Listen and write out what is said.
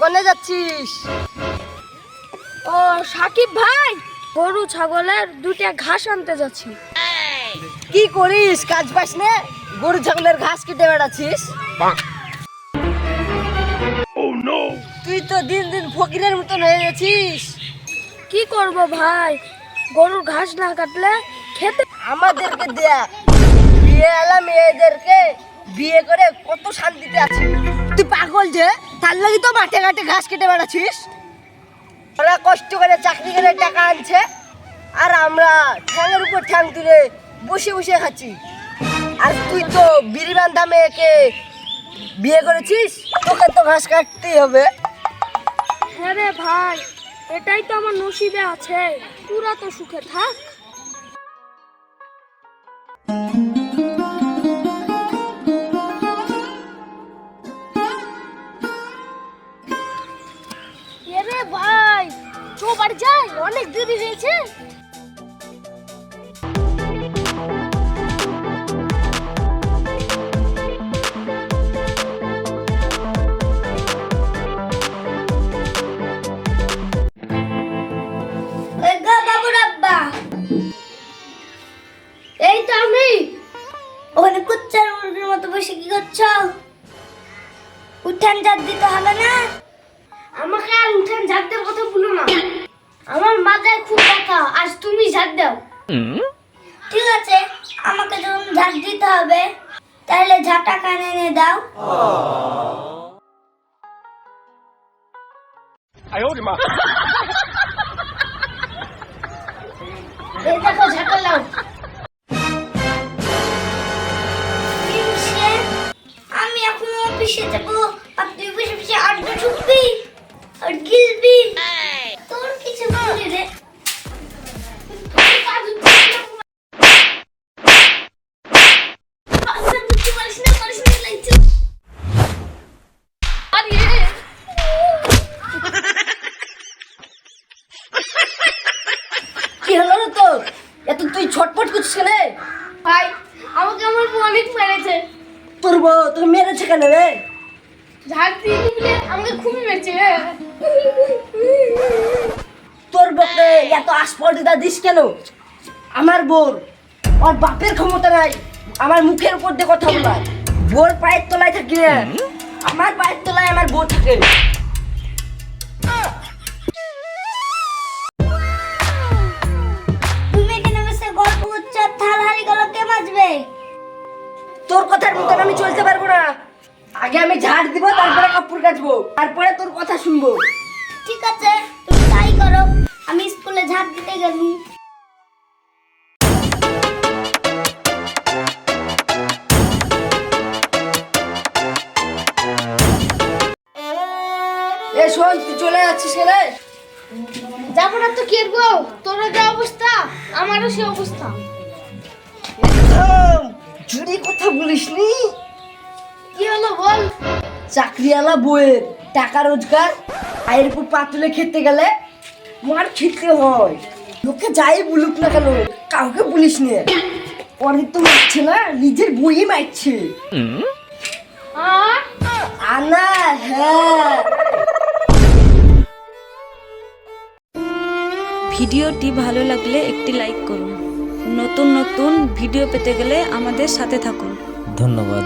কোনে যাচ্ছিস? ও সাকিব ভাই গরু ছাগলের দুইটা ঘাস আনতে যাচ্ছি। কি করিস? কাজ পাস না গরু ছাগলের ঘাস কেটে বেড়াচ্ছিস? তুই তো দিন দিন ফকিরের মতন হয়ে গেছিস। কি করব ভাই? গরুর ঘাস না কাটলে খেতে আমাদেরকে এলা মেয়েদেরকে বিয়ে করে কত শান্তিতে আছি। তুই পাগল যে? তার লাগি তো মাঠে ঘাটে ঘাস কেটে বেড়াচ্ছিস। ওরা কষ্ট করে চাকরি করে টাকা আনছে আর আমরা ঠ্যাঙের উপর ঠ্যাং তুলে বসে বসে খাচ্ছি। আর তুই তো বিড়ি বান্ধা মেয়েকে বিয়ে করেছিস তোকে তো ঘাস কাটতেই হবে। হ্যাঁ রে ভাই এটাই তো আমার নসিবে আছে। পুরা তো সুখে থাক। অনেক দেরি হয়েছে। এই তো আমি। মতো বসে কি করছ? উঠান জাত দিতে হবে না? আমাকে আর উঠেন ঝাড়দের কথা বলো না। আমার মাথায় খুব ব্যথা। আজ তুমি ঝাড় দাও। ঠিক আছে আমাকে যখন ঝাড় দিতে হবে তাহলে ঝাঁটা কানে এনে দাও। এই দেখো গিলবি তোর কিছু রে। কি হলো রে তোর? এত তুই ছটপট করছিস কেন? ভাই আমাকে আমার অনেক মেরেছে। তোর বউ তোর মেরেছে কেন রে? ঝাড় দিয়ে দিলে আমাকে খুবই মেরেছে তোর বকে এত আস্পর্ধা দিস কেন? আমার বোর ওর বাপের ক্ষমতা নাই। আমার মুখের উপর দিয়ে কথা বলার। বোর পায়ের তলায় থাকি না। আমার পায়ের তলায় আমার বউ থাকে তোর কথার মতন আমি চলতে পারব না। আগে আমি ঝাড় দিব তারপরে কাপড় কাচবো। তারপরে তোর কথা শুনব। ঠিক আছে তুমি তাই করো। আমি স্কুলে ঝাঁট দিতে গেলাম এ শোন তুই চলে যাচ্ছিস কেনে? যাব না তো কি করব তোর যা অবস্থা আমারও সে অবস্থা। চুরি কথা বলিস নি কি হলো বল? চাকরিওয়ালা বইয়ের টাকা রোজগার আয়ের উপর পাতুলে খেতে গেলে মার খেতে হয়। লোকে যাই বলুক না কেন কাউকে বলিস নে। পরে তো মারছে না নিজের বইয়ে মারছে। আনা হ্যাঁ। ভিডিওটি ভালো লাগলে একটি লাইক করুন। নতুন নতুন ভিডিও পেতে গেলে আমাদের সাথে থাকুন। ধন্যবাদ।